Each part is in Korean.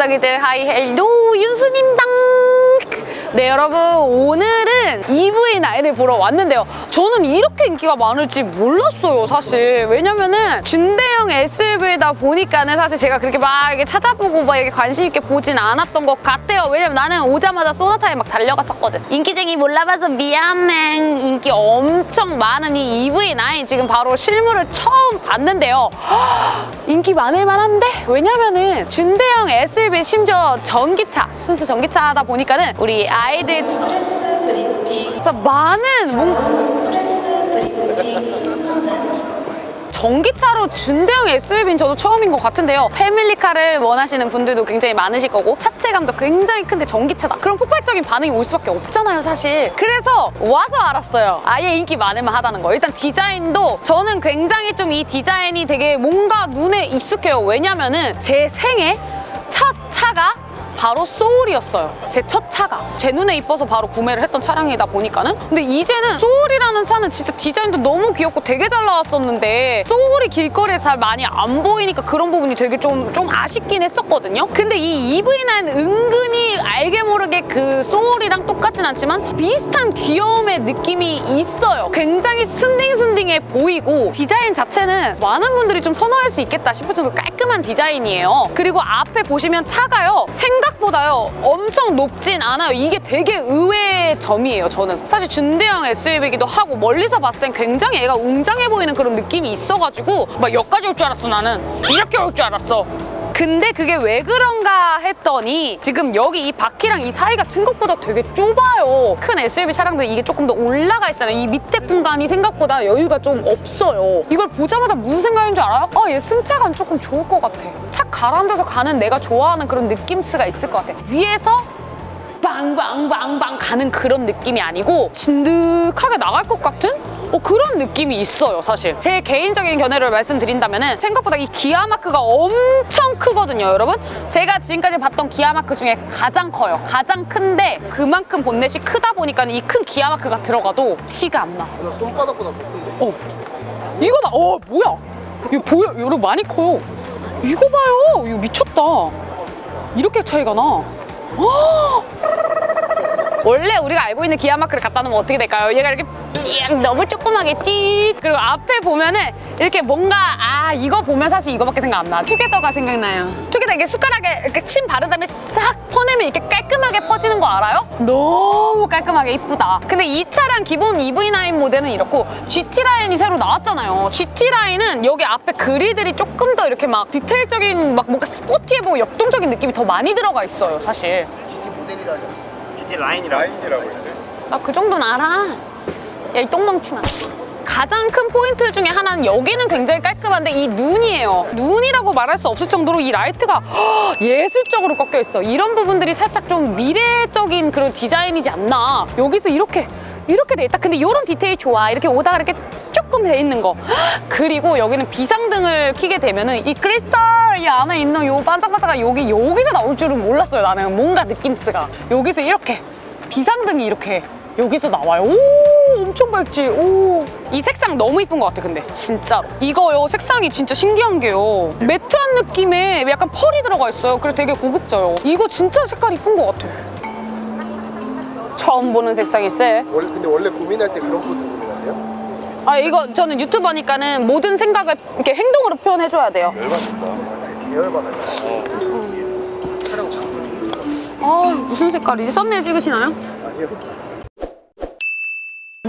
구독자기들 하이 헬로 윤수님당 네 여러분 오늘은 EV9을 보러 왔는데요. 저는 이렇게 인기가 많을지 몰랐어요 사실. 왜냐면은 준대 형 SUV다 보니까는 사실 제가 그렇게 막 이렇게 찾아보고 막 이렇게 관심 있게 보진 않았던 것 같아요. 왜냐면 나는 오자마자 소나타에 막 달려갔었거든. 인기쟁이 몰라봐서 미안해. 인기 엄청 많은 이 EV9 지금 바로 실물을 처음 봤는데요. 인기 많을 만한데? 왜냐면은 준대형 SUV 심지어 전기차 순수 전기차다 보니까는 우리 아이들 진짜 많은 뭔 전기차로 준대형 SUV는 저도 처음인 것 같은데요. 패밀리카를 원하시는 분들도 굉장히 많으실 거고 차체감도 굉장히 큰데 전기차다. 그럼 폭발적인 반응이 올 수밖에 없잖아요, 사실. 그래서 와서 알았어요. 아예 인기 많을만 하다는 거. 일단 디자인도 저는 굉장히 좀 이 디자인이 되게 뭔가 눈에 익숙해요. 왜냐면은 제 생애 첫 차가 바로 소울이었어요. 제 첫 차가. 제 눈에 이뻐서 바로 구매를 했던 차량이다 보니까는. 근데 이제는 소울이라는 차는 진짜 디자인도 너무 귀엽고 되게 잘 나왔었는데 소울이 길거리에 잘 많이 안 보이니까 그런 부분이 되게 좀, 좀 아쉽긴 했었거든요. 근데 이 EV9 은근히 알게 모르게 그 소울이랑 똑같진 않지만 비슷한 귀여움의 느낌이 있어요. 굉장히 순딩순딩해 보이고 디자인 자체는 많은 분들이 좀 선호할 수 있겠다 싶을 정도로 깔끔한 디자인이에요. 그리고 앞에 보시면 차가요. 생각 보다요. 엄청 높진 않아요. 이게 되게 의외의 점이에요, 저는. 사실 준대형 SUV이기도 하고 멀리서 봤을 땐 굉장히 애가 웅장해 보이는 그런 느낌이 있어가지고 막 여기까지 올 줄 알았어, 나는. 이렇게 올 줄 알았어. 근데 그게 왜 그런가 했더니 지금 여기 이 바퀴랑 이 사이가 생각보다 되게 좁아요. 큰 SUV 차량들 이게 조금 더 올라가 있잖아요. 이 밑에 공간이 생각보다 여유가 좀 없어요. 이걸 보자마자 무슨 생각인 줄 알아요? 아, 얘 승차감 조금 좋을 것 같아. 차 가라앉아서 가는 내가 좋아하는 그런 느낌스가 있을 것 같아. 위에서 빵빵빵빵 가는 그런 느낌이 아니고 진득하게 나갈 것 같은? 어, 그런 느낌이 있어요 사실. 제 개인적인 견해를 말씀드린다면 생각보다 이 기아 마크가 엄청 크거든요 여러분. 제가 지금까지 봤던 기아 마크 중에 가장 커요. 가장 큰데 그만큼 본넷이 크다 보니까 이 큰 기아 마크가 들어가도 티가 안나. 나 손바닥보다 더 큰데? 어 이거 봐. 어 뭐야? 이거 보여? 여러분 많이 커요. 이거 봐요. 이거 미쳤다. 이렇게 차이가 나. 헉! 원래 우리가 알고 있는 기아 마크를 갖다 놓으면 어떻게 될까요? 얘가 이렇게 너무 조그마겠지 그리고 앞에 보면은 이렇게 뭔가 아 이거 보면 사실 이거밖에 생각 안 나. 투게더가 생각나요. 이게 숟가락에 이렇게 침 바른 다음에 싹 퍼내면 이렇게 깔끔하게 퍼지는 거 알아요? 너무 깔끔하게 이쁘다. 근데 이 차량 기본 EV9 모델은 이렇고 GT 라인이 새로 나왔잖아요. GT 라인은 여기 앞에 그리들이 조금 더 이렇게 막 디테일적인 막 뭔가 스포티해 보고 역동적인 느낌이 더 많이 들어가 있어요, 사실. GT 모델이라니 GT 라인이라고 라인이라고 했대 나그 정도는 알아. 야, 이 똥멍충아. 가장 큰 포인트 중에 하나는 여기는 굉장히 깔끔한데 이 눈이에요. 눈이라고 말할 수 없을 정도로 이 라이트가 허, 예술적으로 꺾여 있어. 이런 부분들이 살짝 좀 미래적인 그런 디자인이지 않나. 여기서 이렇게 이렇게 돼 있다. 근데 이런 디테일 좋아. 이렇게 오다가 이렇게 조금 돼 있는 거. 헉, 그리고 여기는 비상등을 켜게 되면은 이 크리스탈 이 안에 있는 요 반짝반짝가 여기 여기서 나올 줄은 몰랐어요. 나는 뭔가 느낌스가 여기서 이렇게 비상등이 이렇게 여기서 나와요. 오, 엄청 밝지. 오. 이 색상 너무 이쁜 것 같아, 근데. 진짜로. 이거요, 색상이 진짜 신기한 게요. 매트한 느낌에 약간 펄이 들어가 있어요. 그래서 되게 고급져요. 이거 진짜 색깔 이쁜 것 같아. 처음 보는 색상일세. 원래 근데 원래 고민할 때 그런 거도 고민하세요? 아, 이거 저는 유튜버니까는 모든 생각을 이렇게 행동으로 표현해줘야 돼요. 열받는다 계열받아요 아, 무슨 색깔이지? 썸네일 찍으시나요? 아니요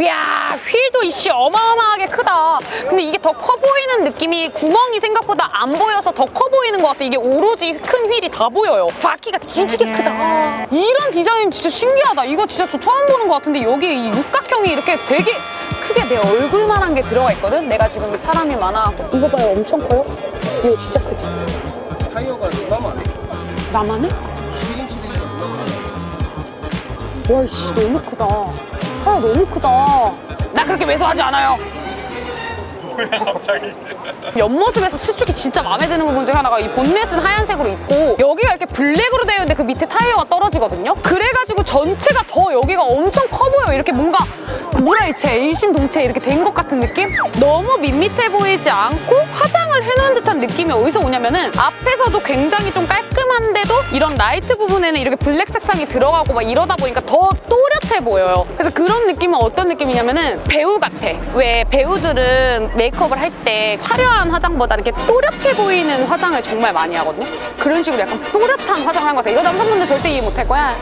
이야 휠도 이씨 어마어마하게 크다. 근데 이게 더 커 보이는 느낌이 구멍이 생각보다 안 보여서 더 커 보이는 것 같아. 이게 오로지 큰 휠이 다 보여요. 바퀴가 뒤지게 크다. 이런 디자인 진짜 신기하다. 이거 진짜 저 처음 보는 것 같은데 여기 이 육각형이 이렇게 되게 크게 내 얼굴만한 게 들어가 있거든? 내가 지금 사람이 많아갖고. 이거 봐요. 엄청 커요? 이거 진짜 크지? 타이어가 누나만 나만 해? 11인치 되니까 누나만 와씨 너무 크다 아 너무 크다? 나 그렇게 왜소하지 않아요. 뭐야 갑자기. 옆모습에서 수축이 진짜 마음에 드는 부분 중에 하나가 이 본넷은 하얀색으로 있고 여기가 이렇게 블랙으로 되어 있는데 그 밑에 타이어가 떨어지거든요? 그래가지고 전체가 더 여기가 엄청 커 보여. 이렇게 뭔가 우라이체 일심동체 이렇게 된 것 같은 느낌? 너무 밋밋해 보이지 않고 화장을 해놓은 듯한 느낌이 어디서 오냐면은 앞에서도 굉장히 좀 깔끔한데도 이런 라이트 부분에는 이렇게 블랙 색상이 들어가고 막 이러다 보니까 더 또렷해 보여요. 그래서 그런 느낌은 어떤 느낌이냐면은 배우 같아. 왜 배우들은 메이크업을 할 때 화려한 화장보다 이렇게 또렷해 보이는 화장을 정말 많이 하거든요. 그런 식으로 약간 또렷한 화장을 한 것 같아. 이거 남성분들 절대 이해 못할 거야.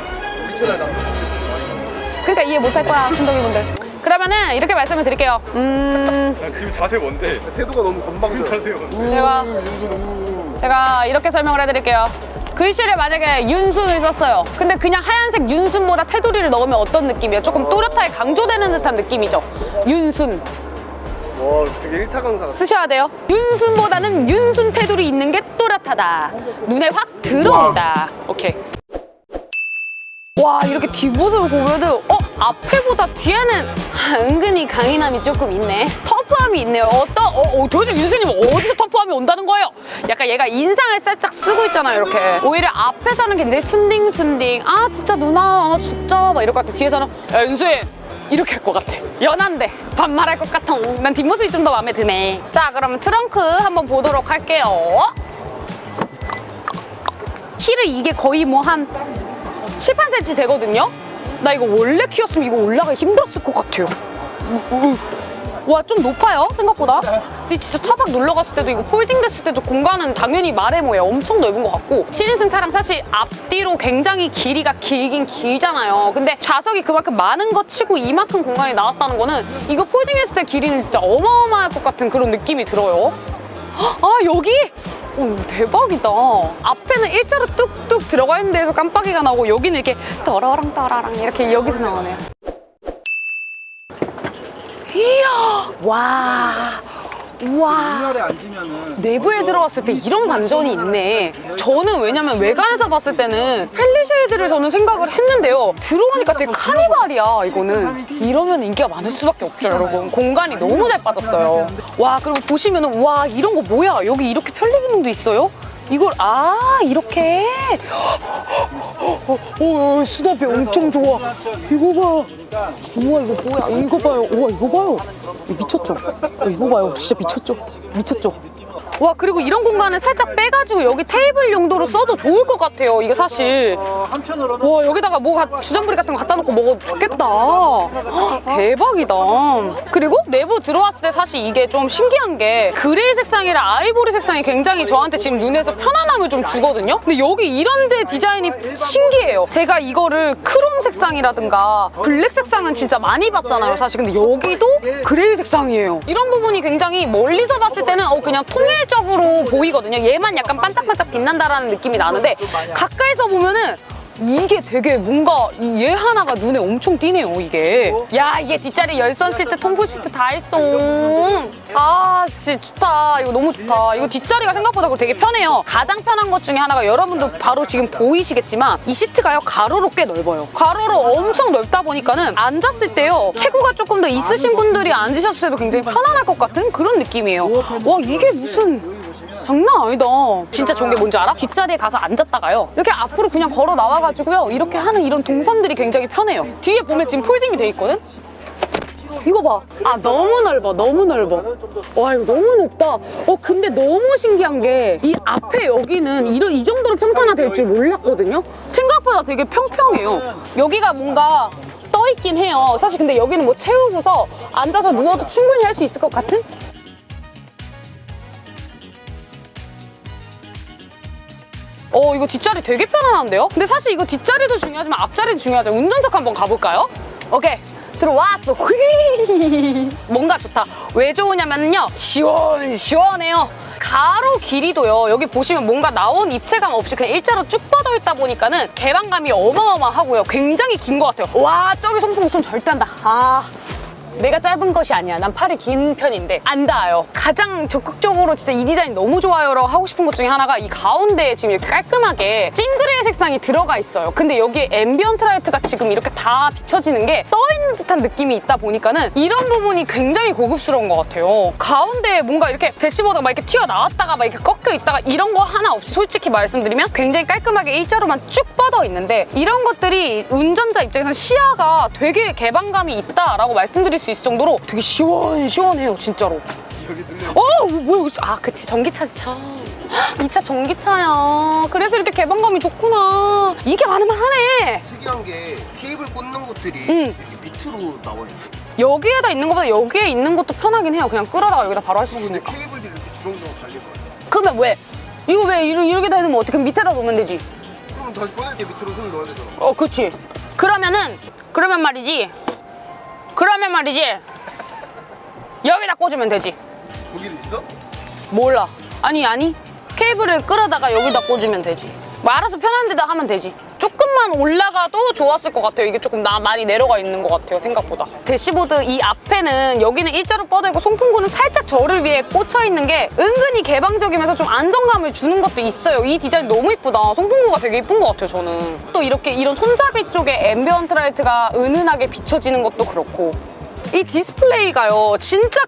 그러니까 이해 못할 거야, 순덕이분들. 그러면은 이렇게 말씀을 드릴게요. 음, 나 지금 자세 뭔데? 태도가 너무 건방져. 자세 뭔데? 제가- 우. 제가 이렇게 설명을 해드릴게요. 글씨를 만약에 윤순을 썼어요. 근데 그냥 하얀색 윤순보다 테두리를 넣으면 어떤 느낌이에요? 조금 또렷하게 강조되는 듯한 느낌이죠. 윤순 와 되게 일타 강사 같아. 쓰셔야 돼요. 윤순보다는 윤순 테두리 있는 게 또렷하다. 눈에 확 들어온다. 오케이. 와 이렇게 뒷모습을 보면은 어 앞에보다 뒤에는 은근히 강인함이 조금 있네. 터프함이 있네요. 어떤 어, 어 도대체 윤수님 어디서 터프함이 온다는 거예요? 약간 얘가 인상을 살짝 쓰고 있잖아요 이렇게. 오히려 앞에서는 굉장히 순딩순딩 아 진짜 누나 아, 진짜 막 이럴 것 같아. 뒤에서는 야 윤수님 이렇게 할 것 같아. 연한데 반말할 것 같아. 난 뒷모습이 좀 더 마음에 드네. 자 그럼 트렁크 한번 보도록 할게요. 키를 이게 거의 뭐 한 7, 8cm 되거든요? 나 이거 원래 키웠으면 이거 올라가기 힘들었을 것 같아요. 와, 좀 높아요, 생각보다. 근데 진짜 차박 놀러 갔을 때도 이거 폴딩 됐을 때도 공간은 당연히 마레모예요. 엄청 넓은 것 같고. 7인승 차량 사실 앞뒤로 굉장히 길이가 길긴 길잖아요. 근데 좌석이 그만큼 많은 것 치고 이만큼 공간이 나왔다는 거는 이거 폴딩 했을 때 길이는 진짜 어마어마할 것 같은 그런 느낌이 들어요. 아 여기? 오 대박이다. 앞에는 일자로 뚝뚝 들어가 있는 데에서 깜빡이가 나오고 여기는 이렇게 떠라랑 떠라랑 이렇게 여기서 나오네요. 이야! 와 와. 뒷날에 앉으면은 내부에 들어갔을 때 이런 반전이 있네. 저는 왜냐면 외관에서 봤을 때는 펠리쉐이드를 저는 생각을 했는데요. 들어오니까 되게 카니발이야, 이거는. 이러면 인기가 많을 수밖에 없죠, 여러분. 공간이 너무 잘 빠졌어요. 와, 그리고 보시면은, 와, 이런 거 뭐야? 여기 이렇게 편리 기능도 있어요? 이걸, 아, 이렇게. 어, 어, 수납이 엄청 좋아. 이거 봐. 우와 이거 뭐야? 이거 봐요. 우와 이거 봐요. 미쳤죠? 어, 이거 봐요. 진짜 미쳤죠? 미쳤죠? 와 그리고 이런 공간을 살짝 빼가지고 여기 테이블 용도로 써도 좋을 것 같아요 이게 사실. 어, 와 여기다가 뭐 가- 주전부리 같은 거 갖다 놓고 먹어도 좋겠다. 헉, 대박이다. 그리고 내부 들어왔을 때 사실 이게 좀 신기한 게 그레이 색상이랑 아이보리 색상이 굉장히 저한테 지금 눈에서 편안함을 좀 주거든요? 근데 여기 이런 데 디자인이 신기해요. 제가 이거를 크롬 색상이라든가 블랙 색상은 진짜 많이 봤잖아요 사실. 근데 여기도 그레이 색상이에요. 이런 부분이 굉장히 멀리서 봤을 때는 어 그냥 통일적으로 보이거든요. 얘만 약간 반짝반짝 빛난다라는 느낌이 나는데 가까이서 보면은 이게 되게 뭔가 이 얘 하나가 눈에 엄청 띄네요 이게. 야 이게 뒷자리 열선 시트 통풍 시트. 다 있어 아씨 좋다. 이거 너무 좋다. 이거 뒷자리가 생각보다 그리고 되게 편해요. 가장 편한 것 중에 하나가 여러분도 바로 지금 보이시겠지만 이 시트가요 가로로 꽤 넓어요. 가로로 엄청 넓다 보니까는 앉았을 때요 체구가 조금 더 있으신 분들이 앉으셨을 때도 굉장히 편안할 것 같은 그런 느낌이에요. 와 이게 무슨 장난 아니다. 진짜 좋은 게 뭔지 알아? 뒷자리에 가서 앉았다가요. 이렇게 앞으로 그냥 걸어 나와가지고요. 이렇게 하는 이런 동선들이 굉장히 편해요. 뒤에 보면 지금 폴딩이 돼 있거든? 이거 봐. 아, 너무 넓어. 너무 넓어. 와, 이거 너무 넓다. 어, 근데 너무 신기한 게 이 앞에 여기는 이런, 이 정도로 평탄화 될 줄 몰랐거든요? 생각보다 되게 평평해요. 여기가 뭔가 떠있긴 해요. 사실 근데 여기는 뭐 채우고서 앉아서 누워도 충분히 할 수 있을 것 같은? 어 이거 뒷자리 되게 편안한데요? 근데 사실 이거 뒷자리도 중요하지만 앞자리도 중요하죠. 운전석 한번 가볼까요? 오케이. 들어왔어. 휘. 뭔가 좋다. 왜 좋으냐면요. 시원시원해요. 가로 길이도요. 여기 보시면 뭔가 나온 입체감 없이 그냥 일자로 쭉 뻗어 있다 보니까는 개방감이 어마어마하고요. 굉장히 긴 것 같아요. 와 저기 손풍 손 절대 한다. 아 내가 짧은 것이 아니야. 난 팔이 긴 편인데 안 닿아요. 가장 적극적으로 진짜 이 디자인 너무 좋아요 라고 하고 싶은 것 중에 하나가 이 가운데에 지금 이렇게 깔끔하게 찡그레이 색상이 들어가 있어요. 근데 여기에 앰비언트 라이트가 지금 이렇게 다 비춰지는 게 떠 있는 듯한 느낌이 있다 보니까는 이런 부분이 굉장히 고급스러운 것 같아요. 가운데에 뭔가 이렇게 대시보드가 막 이렇게 튀어나왔다가 막 이렇게 꺾여 있다가 이런 거 하나 없이 솔직히 말씀드리면 굉장히 깔끔하게 일자로만 쭉 뻗어 있는데 이런 것들이 운전자 입장에서 시야가 되게 개방감이 있다라고 말씀드릴 수 있을 정도로 되게 시원시원해요 진짜로. 여기 들려. 어, 뭐야? 아, 그치. 전기차지, 차. 이 차 전기차야. 그래서 이렇게 개방감이 좋구나. 이게 많으면 하네. 특이한 게 케이블 꽂는 곳들이 응. 이렇게 밑으로 나와 있네. 여기에다 있는 것보다 여기에 있는 것도 편하긴 해요. 그냥 끌어다가 여기다 바로 할 수 근데 있으니까. 케이블들이 이렇게 주렁주렁 달린 거야. 그러면 왜? 이거 왜 이러, 이렇게 해놓으면 어떻게 밑에다 놓으면 되지? 그럼 다시 꺼낼 때 밑으로 손을 넣어야 되잖아. 어, 그치. 그러면은, 그러면 말이지. 그러면 말이지. 여기다 꽂으면 되지. 거기도 있어? 몰라. 아니, 아니. 케이블을 끌어다가 여기다 꽂으면 되지. 뭐 알아서 편한 데다 하면 되지. 조금만 올라가도 좋았을 것 같아요. 이게 조금 나 많이 내려가 있는 것 같아요, 생각보다. 대시보드 이 앞에는 여기는 일자로 뻗어 있고 송풍구는 살짝 저를 위해 꽂혀 있는 게 은근히 개방적이면서 좀 안정감을 주는 것도 있어요. 이 디자인 너무 이쁘다. 송풍구가 되게 이쁜 것 같아요, 저는. 또 이렇게 이런 손잡이 쪽에 앰비언트 라이트가 은은하게 비춰지는 것도 그렇고. 이 디스플레이가요, 진짜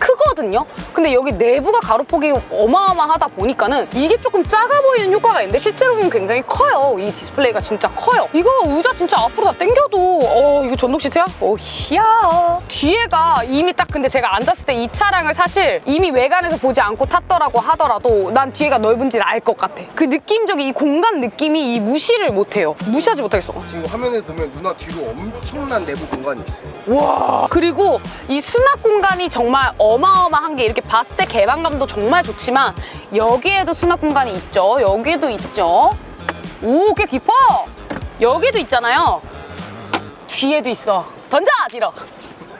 크거든요. 근데 여기 내부가 가로폭이 어마어마하다 보니까는 이게 조금 작아 보이는 효과가 있는데 실제로 보면 굉장히 커요. 이 디스플레이가 진짜 커요. 이거 의자 진짜 앞으로 다 당겨도 어 이거 전동 시트야? 어 희야. 뒤에가 이미 딱 근데 제가 앉았을 때 이 차량을 사실 이미 외관에서 보지 않고 탔더라고 하더라도 난 뒤에가 넓은지를 알 것 같아. 그 느낌적인 이 공간 느낌이 이 무시를 못해요. 무시하지 못하겠어. 지금 화면에 보면 누나 뒤로 엄청난 내부 공간이 있어. 와 그리고 이 수납 공간이 정말 어 마어마한 게 이렇게 봤을 때 개방감도 정말 좋지만 여기에도 수납 공간이 있죠. 여기에도 있죠. 오 꽤 깊어! 여기도 있잖아요. 뒤에도 있어. 던져 뒤로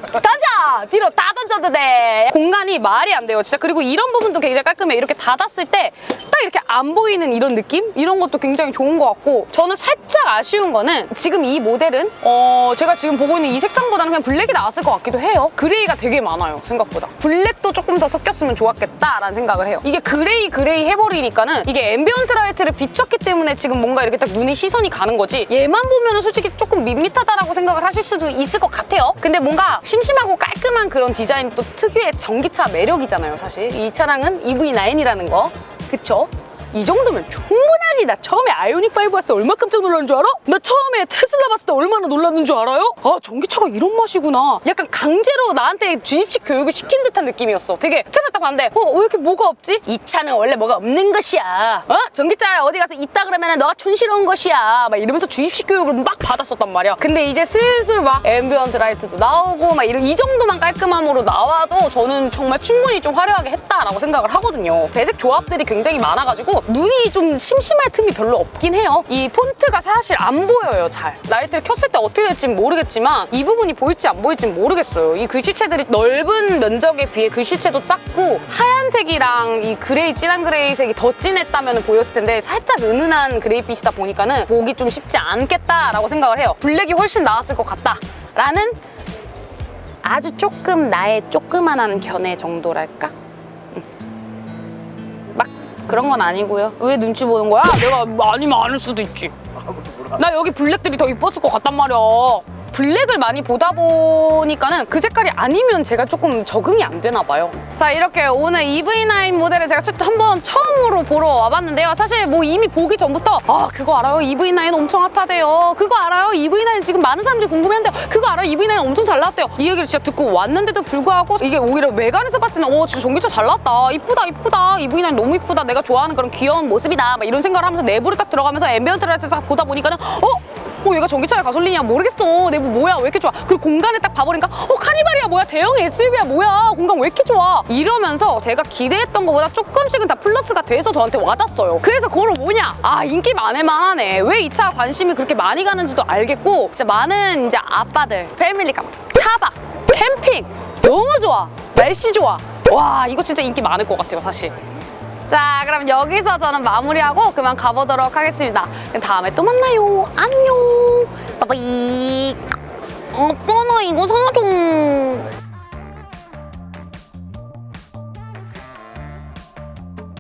던져! 뒤로 다 던져도 돼. 공간이 말이 안 돼요, 진짜. 그리고 이런 부분도 굉장히 깔끔해. 이렇게 닫았을 때 딱 이렇게 안 보이는 이런 느낌? 이런 것도 굉장히 좋은 것 같고 저는 살짝 아쉬운 거는 지금 이 모델은 어 제가 지금 보고 있는 이 색상보다는 그냥 블랙이 나왔을 것 같기도 해요. 그레이가 되게 많아요, 생각보다. 블랙도 조금 더 섞였으면 좋았겠다라는 생각을 해요. 이게 그레이 그레이 해버리니까는 이게 앰비언트 라이트를 비췄기 때문에 지금 뭔가 이렇게 딱 눈이 시선이 가는 거지 얘만 보면 은 솔직히 조금 밋밋하다라고 생각을 하실 수도 있을 것 같아요. 근데 뭔가 심심하고 깔끔한 그런 디자인 또 특유의 전기차 매력이잖아요, 사실. 이 차량은 EV9이라는 거. 그쵸? 이 정도면 충분하지. 나 처음에 아이오닉 5 봤을 때 얼마 깜짝 놀란 줄 알아? 나 처음에 테슬라 봤을 때 얼마나 놀랐는 줄 알아요? 아, 전기차가 이런 맛이구나. 약간 강제로 나한테 주입식 교육을 시킨 듯한 느낌이었어. 되게 테슬라 딱 봤는데, 어, 왜 이렇게 뭐가 없지? 이 차는 원래 뭐가 없는 것이야. 어? 전기차 어디 가서 있다 그러면 너가 촌스러운 것이야. 막 이러면서 주입식 교육을 막 받았었단 말이야. 근데 이제 슬슬 막 앰비언트 라이트도 나오고 막 이런 이 정도만 깔끔함으로 나와도 저는 정말 충분히 좀 화려하게 했다라고 생각을 하거든요. 배색 조합들이 굉장히 많아가지고 눈이 좀 심심할 틈이 별로 없긴 해요. 이 폰트가 사실 안 보여요, 잘. 라이트를 켰을 때 어떻게 될지 모르겠지만 이 부분이 보일지 안 보일지 모르겠어요. 이 글씨체들이 넓은 면적에 비해 글씨체도 작고 하얀색이랑 이 그레이, 진한 그레이색이 더 진했다면 보였을 텐데 살짝 은은한 그레이빛이다 보니까는 보기 좀 쉽지 않겠다라고 생각을 해요. 블랙이 훨씬 나았을 것 같다라는 아주 조금 나의 조그만한 견해 정도랄까? 그런 건 아니고요. 왜 눈치 보는 거야? 내가 아니면 아닐 수도 있지. 아무도 몰라. 나 여기 블랙들이 더 이뻤을 것 같단 말이야. 블랙을 많이 보다 보니까는 그 색깔이 아니면 제가 조금 적응이 안 되나 봐요. 자 이렇게 오늘 EV9 모델을 제가 첫- 한번 처음으로 보러 와봤는데요. 사실 뭐 이미 보기 전부터 아 그거 알아요? EV9 엄청 핫하대요. 그거 알아요? EV9 지금 많은 사람들이 궁금해한대요. 그거 알아요? EV9 엄청 잘 나왔대요. 이 얘기를 진짜 듣고 왔는데도 불구하고 이게 오히려 외관에서 봤을 때는 어 진짜 전기차 잘 나왔다. 이쁘다 이쁘다. EV9 너무 이쁘다. 내가 좋아하는 그런 귀여운 모습이다. 막 이런 생각을 하면서 내부를 딱 들어가면서 앰비언트 라이트 딱 보다 보니까는 어? 어 얘가 전기차야 가솔린이야. 모르겠어. 내부 뭐야? 왜 이렇게 좋아? 그리고 공간을 딱 봐보니까 어 카니발이야. 뭐야? 대형 SUV야. 뭐야? 공간 왜 이렇게 좋아? 이러면서 제가 기대했던 것보다 조금씩은 다 플러스가 돼서 저한테 와닿았어요. 그래서 그걸 뭐냐? 아 인기 많을만 하네. 왜 이 차 관심이 그렇게 많이 가는지도 알겠고 진짜 많은 이제 아빠들 패밀리카 차박 캠핑 너무 좋아. 날씨 좋아. 와 이거 진짜 인기 많을 것 같아요 사실 자 그럼 여기서 저는 마무리하고 그만 가보도록 하겠습니다. 그럼 다음에 또 만나요. 안녕. 빠바이. 어 뽀노 이거 사줘.